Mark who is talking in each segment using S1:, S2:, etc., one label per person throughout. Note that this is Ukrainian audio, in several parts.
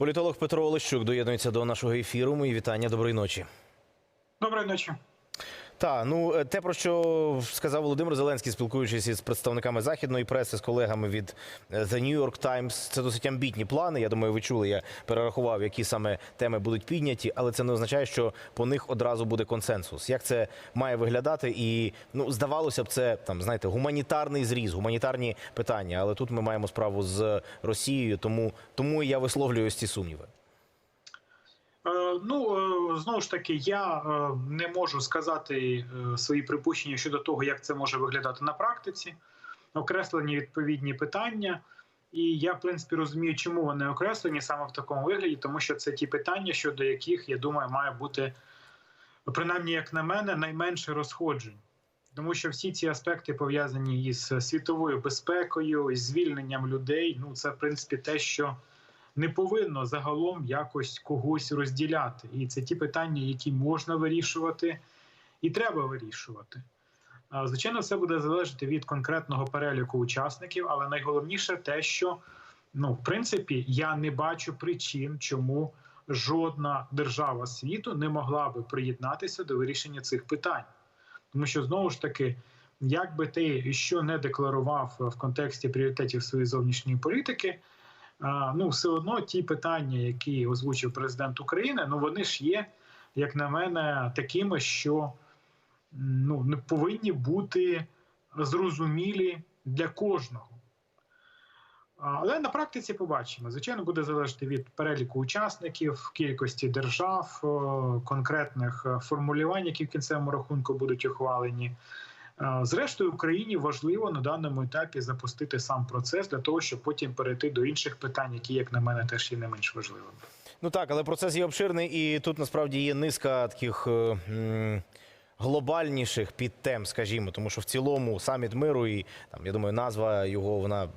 S1: Політолог Петро Олещук доєднується до нашого ефіру. Мої вітання. Доброї ночі.
S2: Доброї ночі.
S1: Та ну е, те, про що сказав Володимир Зеленський, спілкуючись із представниками західної преси, з колегами від е, The New York Times, це досить амбітні плани. Я думаю, ви чули. Я перерахував, які саме теми будуть підняті, але це не означає, що по них одразу буде консенсус. Як це має виглядати? І ну здавалося б, це там знаєте, гуманітарний зріз, гуманітарні питання. Але тут ми маємо справу з Росією, тому тому я висловлюю ось ці сумніви.
S2: Е, ну е, знову ж таки, я е, не можу сказати свої припущення щодо того, як це може виглядати на практиці. Окреслені відповідні питання, і я, в принципі, розумію, чому вони окреслені саме в такому вигляді, тому що це ті питання, щодо яких я думаю, має бути принаймні, як на мене, найменше розходжень. Тому що всі ці аспекти пов'язані із світовою безпекою, із звільненням людей. Ну, це в принципі те, що не повинно загалом якось когось розділяти. І це ті питання, які можна вирішувати, і треба вирішувати. Звичайно, все буде залежати від конкретного переліку учасників, але найголовніше те, що ну, в принципі, я не бачу причин, чому жодна держава світу не могла би приєднатися до вирішення цих питань. Тому що знову ж таки, як би ти що не декларував в контексті пріоритетів своєї зовнішньої політики, ну все одно ті питання, які озвучив президент України, ну вони ж є, як на мене, такими, що ну не повинні бути зрозумілі для кожного. Але на практиці побачимо. Звичайно, буде залежати від переліку учасників, кількості держав, конкретних е, формулювань, які в кінцевому рахунку будуть ухвалені. Е, Зрештою, Україні важливо на даному етапі запустити сам процес для того, щоб потім перейти до інших питань, які, як на мене, теж є не менш важливими.
S1: Ну так, але процес є обширний, і тут насправді є низка таких. е, Глобальніших підтем, скажімо, тому що в цілому саміт миру і там я думаю, назва його вона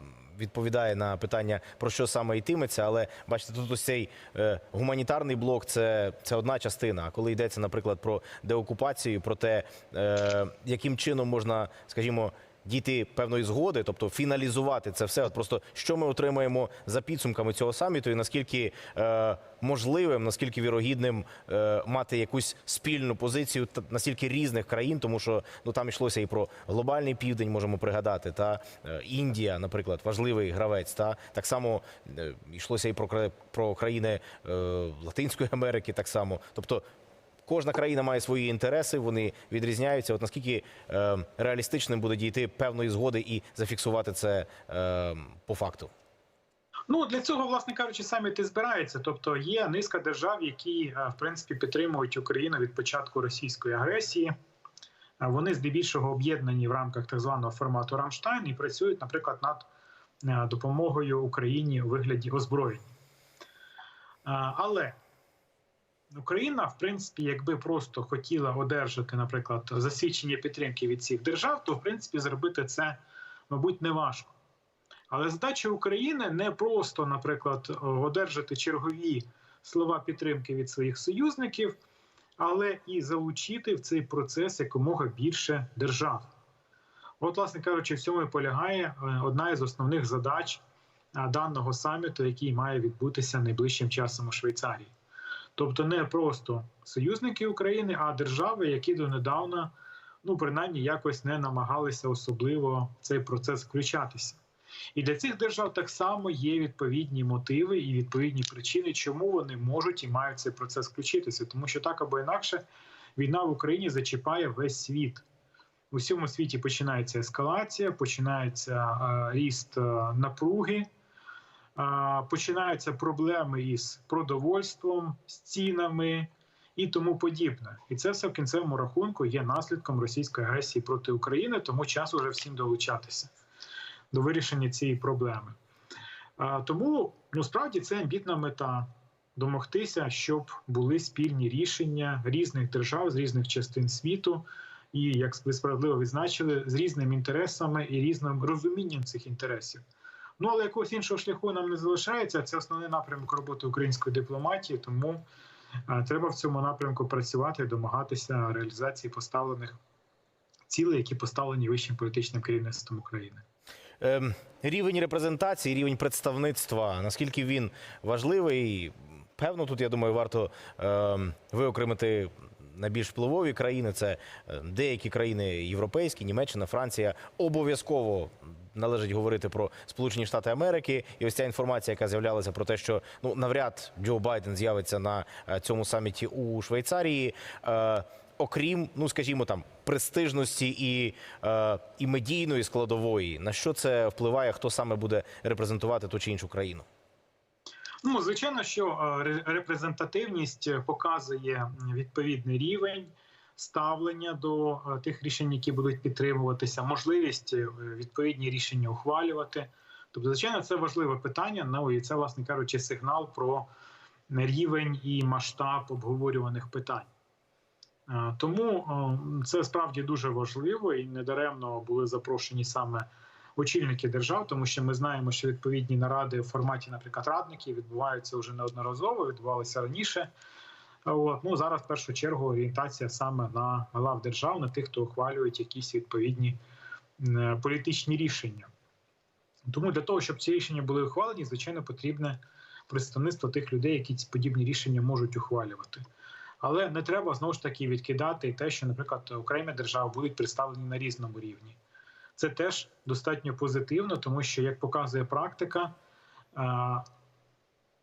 S1: відповідає на питання про що саме йтиметься. Але бачите, тут ось цей е, гуманітарний блок це, це одна частина. А коли йдеться, наприклад, про деокупацію, про те, е, яким чином можна, скажімо, дійти певної згоди, тобто фіналізувати це все. От просто що ми отримаємо за підсумками цього саміту, і наскільки е, можливим, наскільки вірогідним е, мати якусь спільну позицію та настільки різних країн, тому що ну там йшлося і про глобальний південь, можемо пригадати, та е, Індія, наприклад, важливий гравець, та так само е, йшлося і про про країни е, Латинської Америки, так само, тобто. Кожна країна має свої інтереси, вони відрізняються. От наскільки е, реалістичним буде дійти певної згоди і зафіксувати це е, по факту?
S2: Ну для цього, власне кажучи, саміт і збирається. Тобто є низка держав, які е, в принципі підтримують Україну від початку російської агресії. Е, Вони здебільшого об'єднані в рамках так званого формату Рамштайн і працюють, наприклад, над е, допомогою Україні у вигляді озброєнь. Але Україна, в принципі, якби просто хотіла одержати, наприклад, засвідчення підтримки від цих держав, то в принципі зробити це, мабуть, не важко. Але задача України не просто, наприклад, одержати чергові слова підтримки від своїх союзників, але і залучити в цей процес якомога більше держав. От, власне кажучи, в цьому і полягає е, одна із основних задач даного саміту, який має відбутися найближчим часом у Швейцарії. Тобто не просто союзники України, а держави, які донедавна, ну принаймні, якось не намагалися особливо в цей процес включатися. І для цих держав так само є відповідні мотиви і відповідні причини, чому вони можуть і мають цей процес включитися. Тому що так або інакше війна в Україні зачіпає весь світ. У всьому світі починається ескалація, починається е, ріст е, напруги, починаються проблеми із продовольством, з цінами і тому подібне. І це все в кінцевому рахунку є наслідком російської агресії проти України, тому час уже всім долучатися до вирішення цієї проблеми. Тому ну, справді це амбітна мета домогтися, щоб були спільні рішення різних держав з різних частин світу, і як ви справедливо відзначили, з різними інтересами і різним розумінням цих інтересів. Ну але якогось іншого шляху нам не залишається. Це основний напрямок роботи української дипломатії, тому треба в цьому напрямку працювати, і домагатися реалізації поставлених цілей, які поставлені вищим політичним керівництвом України.
S1: ем, рівень репрезентації, рівень представництва, наскільки він важливий. Певно, тут я думаю, варто ем, виокремити найбільш впливові країни. Це е, деякі країни європейські, Німеччина, Франція. Обов'язково належить говорити про Сполучені Штати Америки. І ось ця інформація, яка з'являлася про те, що ну навряд Джо Байден з'явиться на е, цьому саміті у Швейцарії. Е, Окрім, ну скажімо, там престижності і, е, і медійної складової, на що це впливає, хто саме буде репрезентувати ту чи іншу країну?
S2: Ну, звичайно, що е, репрезентативність е, показує відповідний рівень ставлення до е, тих рішень, які будуть підтримуватися, можливість е, відповідні рішення ухвалювати. Тобто, звичайно, це важливе питання. Ну і це, власне кажучи, сигнал про рівень і масштаб обговорюваних питань. Е, Тому це справді дуже важливо і недаремно були запрошені саме очільники держав, тому що ми знаємо, що відповідні наради в форматі, наприклад, радників відбуваються вже неодноразово, відбувалися раніше. Ну зараз в першу чергу орієнтація саме на глав держав, на тих, хто ухвалюють якісь відповідні е, політичні рішення. Тому для того, щоб ці рішення були ухвалені, звичайно, потрібне представництво тих людей, які ці подібні рішення можуть ухвалювати. Але не треба знову ж таки відкидати те, що, наприклад, окремі держави будуть представлені на різному рівні. Це теж достатньо позитивно, тому що, як показує практика, е,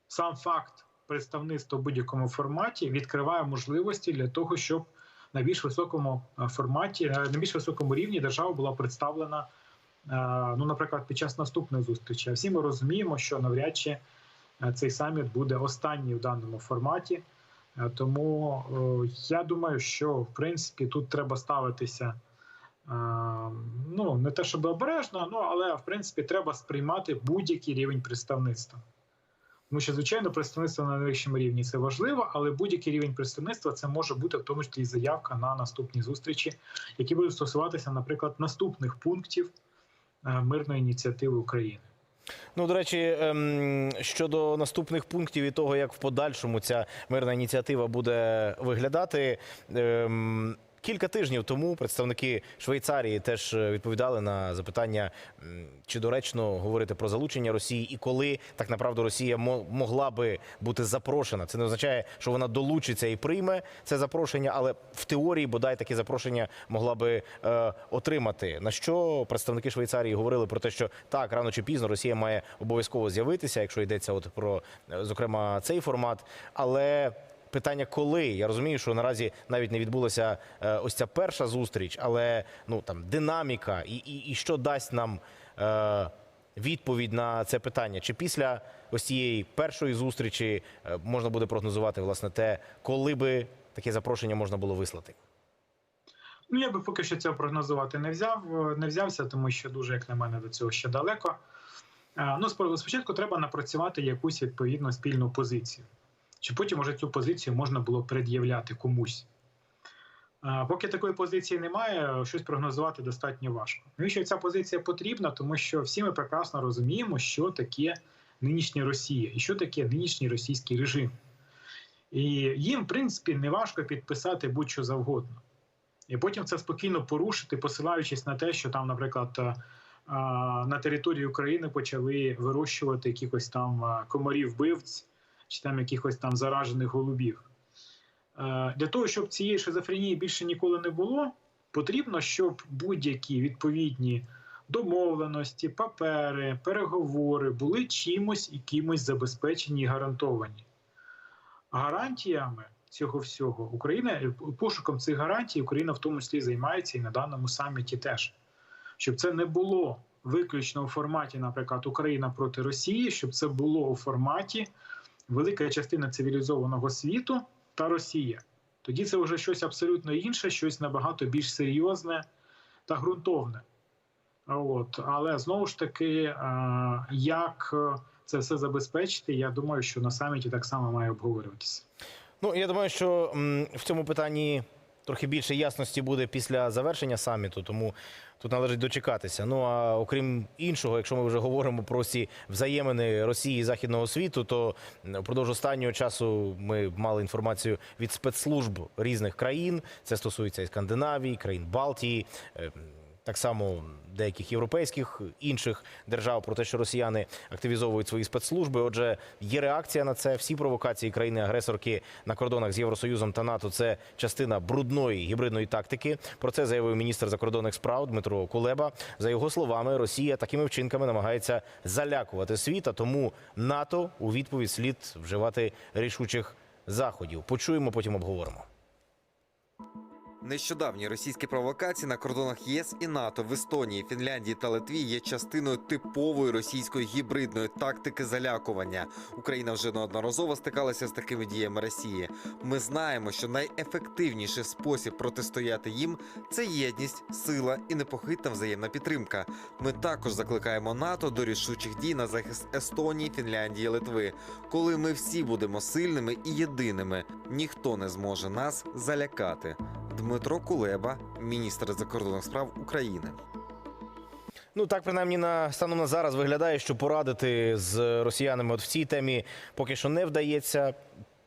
S2: сам факт представництва в будь-якому форматі відкриває можливості для того, щоб на більш високому е, форматі, е, на більш високому рівні держава була представлена, е, ну, наприклад, під час наступної зустрічі. Всі ми розуміємо, що навряд чи цей саміт буде останній в даному форматі. Тому я думаю, що в принципі тут треба ставитися. Ну, не те, щоб обережно, ну але в принципі треба сприймати будь-який рівень представництва. Тому що, звичайно, представництво на найвищому рівні це важливо, але будь-який рівень представництва це може бути в тому числі заявка на наступні зустрічі, які будуть стосуватися, наприклад, наступних пунктів е, мирної ініціативи України.
S1: Ну, до речі, ем, щодо наступних пунктів і того, як в подальшому ця мирна ініціатива буде виглядати. Кілька тижнів тому представники Швейцарії теж е, відповідали на запитання, чи доречно говорити про залучення Росії і коли так направду Росія мо- могла би бути запрошена. Це не означає, що вона долучиться і прийме це запрошення, але в теорії бодай таке запрошення могла би е, отримати. На що представники Швейцарії говорили про те, що так рано чи пізно Росія має обов'язково з'явитися, якщо йдеться от про е, зокрема цей формат, але. Питання, коли я розумію, що наразі навіть не відбулася е, ось ця перша зустріч, але ну там динаміка і, і, і що дасть нам е, відповідь на це питання? Чи після ось цієї першої зустрічі е, можна буде прогнозувати власне те, коли би таке запрошення можна було вислати?
S2: Ну, я би поки що цього прогнозувати не взяв, не взявся, тому що дуже, як на мене, до цього ще далеко. Е, Ну, спо- спочатку треба напрацювати якусь відповідну спільну позицію. Чи потім може цю позицію можна було пред'являти комусь. Поки такої позиції немає, щось прогнозувати достатньо важко. Навіщо ця позиція потрібна? Тому що всі ми прекрасно розуміємо, що таке нинішня Росія і що таке нинішній російський режим. І їм, в принципі, не важко підписати будь-що завгодно. І потім це спокійно порушити, посилаючись на те, що там, наприклад, е, на території України почали вирощувати якихось там е, комарів вбивць чи там якихось там заражених голубів. Е, Для того, щоб цієї шизофренії більше ніколи не було, потрібно, щоб будь-які відповідні домовленості, папери, переговори були чимось і кимось забезпечені і гарантовані. Гарантіями цього всього Україна пошуком цих гарантій Україна в тому числі займається і на даному саміті теж. Щоб це не було виключно у форматі, наприклад, Україна проти Росії, щоб це було у форматі велика частина цивілізованого світу та Росія. Тоді це вже щось абсолютно інше, щось набагато більш серйозне та ґрунтовне. От. Але знову ж таки, е, як це все забезпечити, я думаю, що на саміті так само має обговорюватися.
S1: Ну я думаю, що в цьому питанні трохи більше ясності буде після завершення саміту, тому тут належить дочекатися. Ну а окрім іншого, якщо ми вже говоримо про ці взаємини Росії і Західного світу, то впродовж останнього часу ми мали інформацію від спецслужб різних країн. Це стосується і Скандинавії, країн Балтії. Так само деяких європейських інших держав про те, що росіяни активізовують свої спецслужби. Отже, є реакція на це. Всі провокації країни-агресорки на кордонах з Євросоюзом та НАТО це частина брудної гібридної тактики. Про це заявив міністр закордонних справ Дмитро Кулеба. За його словами, Росія такими вчинками намагається залякувати світ, а тому НАТО у відповідь слід вживати рішучих заходів. Почуємо, потім обговоримо.
S3: Нещодавні російські провокації на кордонах ЄС і НАТО в Естонії, Фінляндії та Литві є частиною типової російської гібридної тактики залякування. Україна вже неодноразово стикалася з такими діями Росії. Ми знаємо, що найефективніший спосіб протистояти їм це єдність, сила і непохитна взаємна підтримка. Ми також закликаємо НАТО до рішучих дій на захист Естонії, Фінляндії, Литви. Коли ми всі будемо сильними і єдиними, ніхто не зможе нас залякати. Дмитро Кулеба, міністр закордонних справ України.
S1: Ну так принаймні на станом на зараз виглядає, що порадити з росіянами от в цій темі поки що не вдається.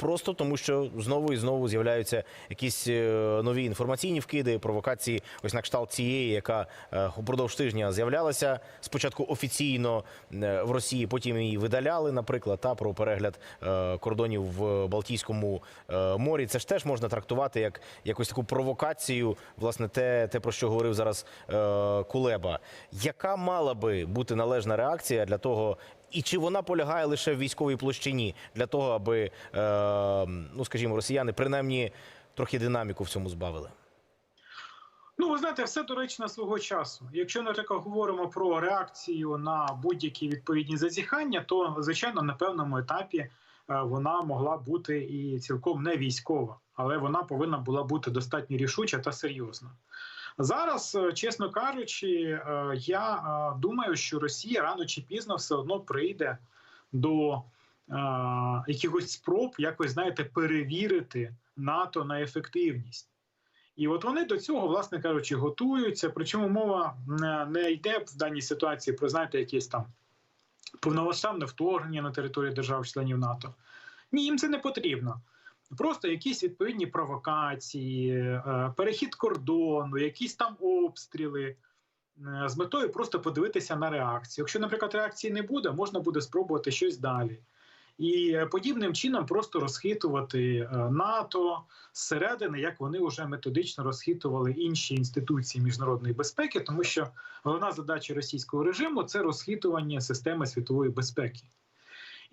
S1: Просто тому, що знову і знову з'являються якісь е, нові інформаційні вкиди, провокації, ось на кшталт цієї, яка е, упродовж тижня з'являлася спочатку офіційно е, в Росії, потім її видаляли, наприклад, та про перегляд кордонів в Балтійському морі. Це ж теж можна трактувати як якусь таку провокацію, власне, те, те про що говорив зараз Кулеба. Яка мала би бути належна реакція для того, і чи вона полягає лише в військовій площині для того, аби, е, ну скажімо, росіяни принаймні трохи динаміку в цьому збавили?
S2: Ну, ви знаєте, все доречно свого часу. Якщо ми так говоримо про реакцію на будь-які відповідні зазіхання, то звичайно на певному етапі е, вона могла бути і цілком не військова, але вона повинна була бути достатньо рішуча та серйозна. Зараз, е, чесно кажучи, е, я е, думаю, що Росія рано чи пізно все одно прийде до якихось спроб якось знаєте перевірити НАТО на ефективність. І от вони до цього, власне кажучи, готуються. Причому мова не- не йде в даній ситуації про знаєте, якісь там повномасштабне вторгнення на територію держав-членів НАТО. Ні, їм це не потрібно. Просто якісь відповідні провокації, е, перехід кордону, якісь там обстріли е, з метою просто подивитися на реакцію. Якщо, наприклад, реакції не буде, можна буде спробувати щось далі. І е, подібним чином просто розхитувати НАТО зсередини, як вони вже методично розхитували інші інституції міжнародної безпеки, тому що головна задача російського режиму це розхитування системи світової безпеки.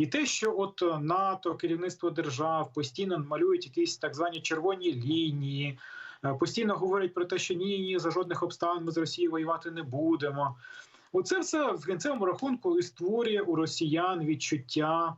S2: І те, що от е, НАТО, керівництво держав постійно малюють якісь так звані червоні лінії, е, постійно говорять про те, що ні, ні, за жодних обставин ми з Росією воювати не будемо. Оце все в кінцевому рахунку і створює у росіян відчуття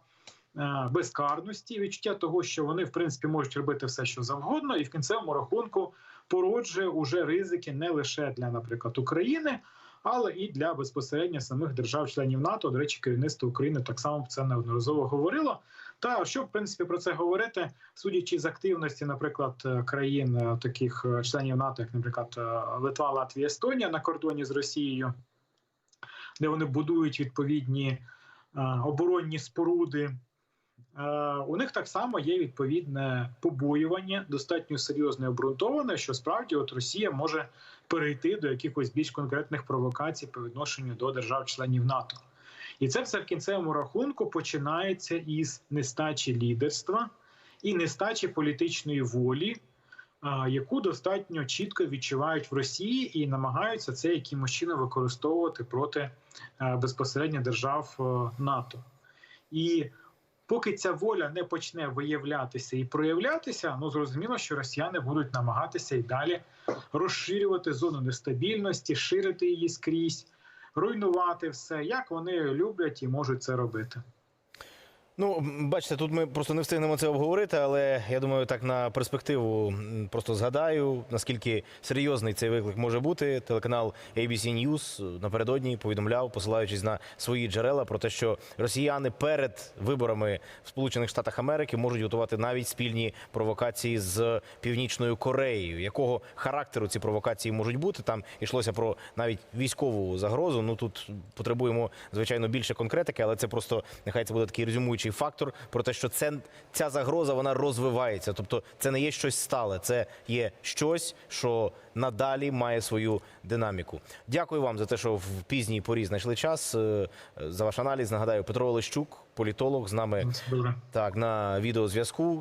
S2: е, безкарності, відчуття того, що вони в принципі можуть робити все, що завгодно, і в кінцевому рахунку породжує уже ризики не лише для, наприклад, України, але і для безпосередньо самих держав-членів НАТО. До речі, керівництво України так само це неодноразово говорило. Та що в принципі про це говорити, судячи з активності, наприклад, е, країн е, таких е, членів НАТО, як, наприклад, Литва, Латвія, Естонія на кордоні з Росією, де вони будують відповідні оборонні споруди. Е, У них так само є відповідне побоювання, достатньо серйозне обґрунтоване, що справді от Росія може перейти до якихось більш конкретних провокацій по відношенню до держав-членів НАТО. І це все в кінцевому рахунку починається із нестачі лідерства і нестачі політичної волі, яку достатньо чітко відчувають в Росії і намагаються це якимось чином використовувати проти е, безпосередньо держав е, НАТО. І поки ця воля не почне виявлятися і проявлятися, ну зрозуміло, що росіяни будуть намагатися і далі розширювати зону нестабільності, ширити її скрізь, руйнувати все, як вони люблять і можуть це робити.
S1: Ну, бачите, тут ми просто не встигнемо це обговорити, але я думаю, так на перспективу просто згадаю, наскільки серйозний цей виклик може бути. Телеканал ABC News напередодні повідомляв, посилаючись на свої джерела, про те, що росіяни перед виборами в Сполучених Штатах Америки можуть готувати навіть спільні провокації з Північною Кореєю. Якого характеру ці провокації можуть бути? Там йшлося про навіть військову загрозу. Ну тут потребуємо звичайно більше конкретики, але це просто нехай це буде такий резюмуючий підсилюючий фактор про те, що це ця загроза вона розвивається. Тобто, це не є щось стале, це є щось, що надалі має свою динаміку. Дякую вам за те, що в пізній порі знайшли час. е, За ваш аналіз нагадаю, Петро Олещук, політолог, з нами
S2: Добре.
S1: так на відеозв'язку.